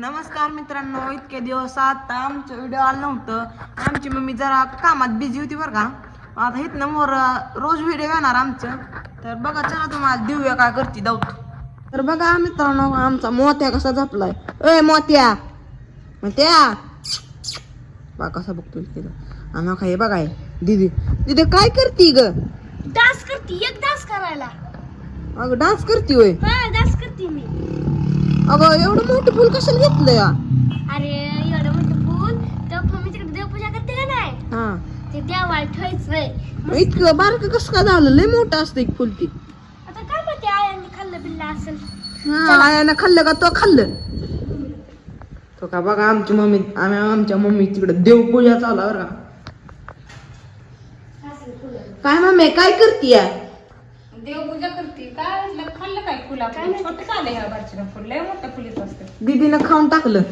नमस्कार मित्रांनो इतके दिवस आता आमचं व्हिडिओ आलं नव्हतं. आमची मम्मी जरा कामात बिझी होती बरं का. आता इथनं मोर रोज व्हिडिओ येणार आमचं. तर बघा चला तुम्हाला देऊया काय करते दाऊत तर बघा मित्रांनो आमचा मोत्या कसा झपलाय. ए मोत्या! मोत्या! बघा कसा बघतोय तिथं आणि हे बघाय दीदी दीदी काय करती ग? डान्स करते एक डान्स करायला. अगं डान्स करती होय? हा डान्स करते मी. अगं एवढं मोठं फुल कशाला घेतलं या? अरे एवढं मोठं फुल? तर मम्मी तिकडे देवपूजा करते का नाही? हा. ते देवाला ठेवायचंय. मग इतकं बारक कसं काय झालं? लय मोठं असतं एक फुल ती. आता काय माहिती आयांनी खाल्लं बिल्लं असेल. हा आयानं खाल्लं का तो खाल्लं? तो का बघा आमची मम्मी आम्ही आमच्या मम्मी तिकडे देवपूजा चालू बरं का. काय मम्मी काय करतीय? देवपूजा करते. काय म्हटलं खाल्लं काय फुला छोटं आलं ह्या बारचीला फुल? लय मोठं फुलीच असतं. दीदीनं खाऊन टाकलं.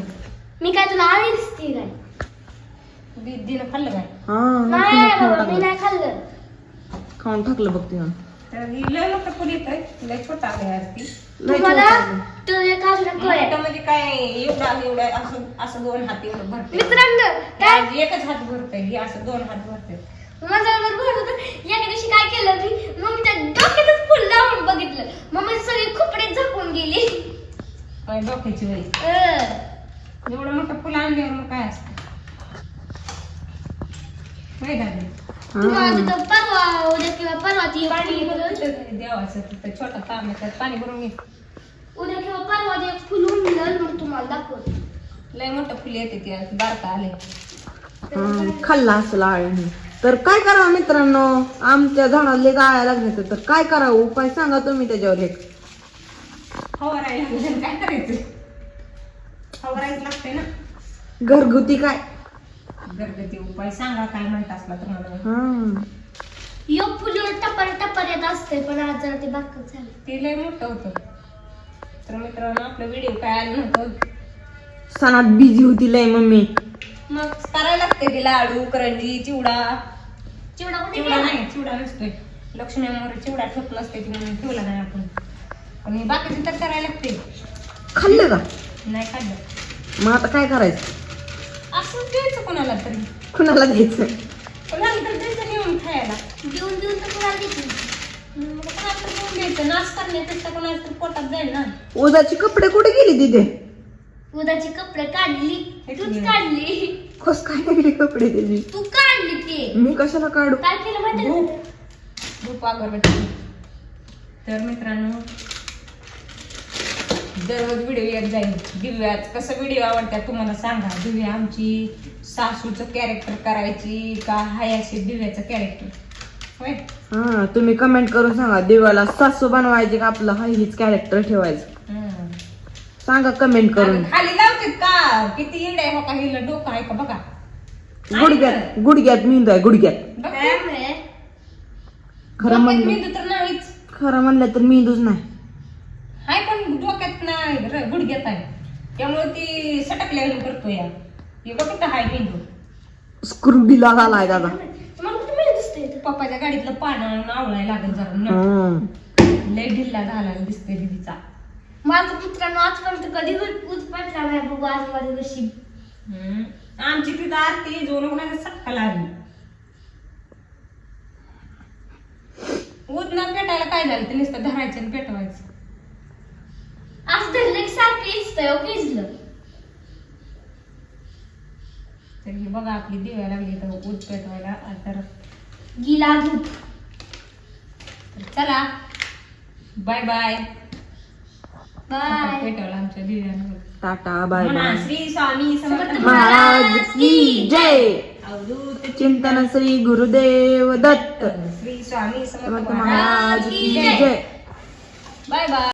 मी काय तुला आळी दिसते काय? दीदीनं खाल्लं काय? हा नाही खाऊन बाबा मी टाकलं नाही खाल्लं. खाऊन टाकलं बघ तिनं. तर ही लय मोठं फुल येत लय छोटं आलं यार ती लय तुम्हाला छोटं आलं. तो एक म्हणजे काय एवढा एवढा असं असं दोन हात एवढं भरते मित्रांनो काय? एकच हात भरतंय ही असं दोन हात भरते भरत होतं. एका दिवशी काय केलं की डोक्याची वय. एवढं मोठं फुल आणल्यावर मग काय असतं? दादी तिथं परवा उद्या किंवा परवा ती पाणी फुल भरून मिळेल. तिथं देवाचं तिथं छोटा तांब आहे, त्यात पाणी भरून घे. उद्या किंवा परवा ते फुल मिळेल मग तुम्हाला दाखवतो. लय मोठं फुल येते ती बारका आले खाल्ला असला आळ्याने तर काय करावं मित्रांनो? आमच्या झाडाला जाळ्या लागण्याचं तर काय करावं? उपाय सांगा तुम्ही त्याच्यावर एक. फवारायला काय करायचं? फवारायचं लागतंय ना. घरगुती काय? घरगुती उपाय सांगा काय म्हणत असला तर मला. हा. यो फुल टप्पर टप्पर येत असते पण आज जरा ते बाकच झालं. ते लय मोठं होतं. तर मित्रांनो आपलं व्हिडिओ काय आलं नव्हतं? सणात बिझी होती लय मम्मी. मग करायला लागते ते लाडू करंजी चिवडा. चिवडा कुठे चिवडा गेला? नाही चिवडा नसतोय. लक्ष्मी मोर चिवडा ठेवत नसते ती म्हणून ठेवला नाही आपण. हे बाकीचे तर करायला लागते खाल्लं का? नाही खाल्लं. मग आता काय करायचं? असं द्यायचं कोणाला तरी. कुणाला द्यायचं? कोणाला तर द्यायचं नेऊन खायला. देऊन देऊन तर कोणाला देतील मग कोणाला तर नेऊन द्यायचं. नाच करण्यापेक्षा कोणाला तर पोटात जाईल ना. उदाची कपडे कुठे गेली तिथे? उद्याची कपडे काढली. तूच. काढली. कस काय गेली कपडे त्याची तू काढली ते. मी कशाला काढू? काय केलं माहिती धूप. का? धूप अगरबत्ती. तर मित्रांनो दररोज व्हिडिओ येत जाईल. दिव्यात कसं व्हिडिओ आवडतात तुम्हाला सांगा. दिव्या आमची सासूचं कॅरेक्टर करायची का हाय असे दिव्याचं कॅरेक्टर होय? हा तुम्ही कमेंट करून सांगा. देवाला सासू बनवायचे का आपलं? हा हीच कॅरेक्टर ठेवायचं. हम्म. सांगा कमेंट करून. खाली लावतात का? किती इंड आहे हो का? हिला डोकं आहे का? बघा. गुडघ्यात गुडघ्यात मेंदू आहे गुडघ्यात. बघ? खरं डोक्यात म्हणलं मेंदू तर नाहीच. खरं म्हणलं तर मेंदूच नाही. हाय नाही र- गुडघ्यात आहे. त्यामुळे ती सटकल्या करतो या हे बघ कुठं हाय मेंदू. स्क्रू ढिला झालाय दादा. तुम्हाला कुठे मिळत दिसतंय इथं? पप्पाच्या गाडीतलं पानं आवळायला लागेल जरा नट. हम्म. लय ढिल्ला झाला दिसते दीदीचा. माझं मित्रांनो आजपर्यंत कधी उत पटला नाही बघू आज माझ्या नशीब. हम्म. आमची तिथं आरती जोर सटका लागली ऊत न पेटायला काय झालं? ते नुसतं धरायचं आणि पेटवायचं. ओके इचलं तर हे बघा आपली दिव्या लागली तर ऊत पेटवायला. तर गिला धूप. तर चला. बाय बाय बाय पेटवला आमच्या दिव्यानं. टाटा बाय श्री स्वामी समर्थ महाराज की जय. अवधूत चिंतन श्री गुरुदेव दत्त. श्री स्वामी समर्थ महाराज की जय. Bye bye